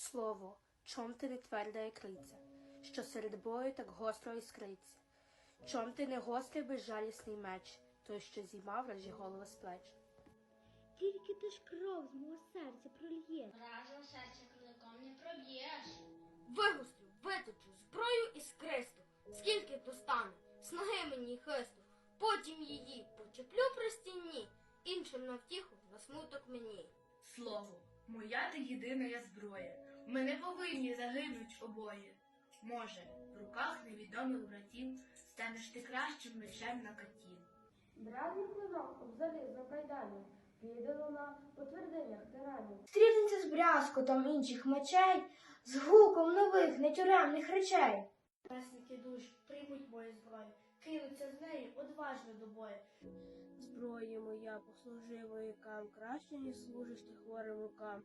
Слово, чом ти не тверда як криця, що серед бою так гостро іскриться? Чом ти не гострий безжалісний меч, той, що зіймав вражі голови з плеч? Тільки ти ж кров з мого серця прольє. Разом серця кликом не проб'єш. Вигустрю, виточу, зброю і скристу, скільки то стане, снаги мені хисту, потім її почеплю при стіні, іншим на втіху, на смуток мені. Слово, моя ти єдина я зброя. Ми не повинні загинуть обоє. Може, в руках невідомих братів станеш ти кращим мечем на катів. Бравий клинок об залізну кайдані, піде луна по твердинях тиранів. Стрітиться з брязкотом інших мечей, з гуком нових нетюремних речей. Месники душ приймуть мою зброю, кинуться з нею одважно до бою. Зброя моя послужи воякам краще, ніж служиш ти хворим рукам.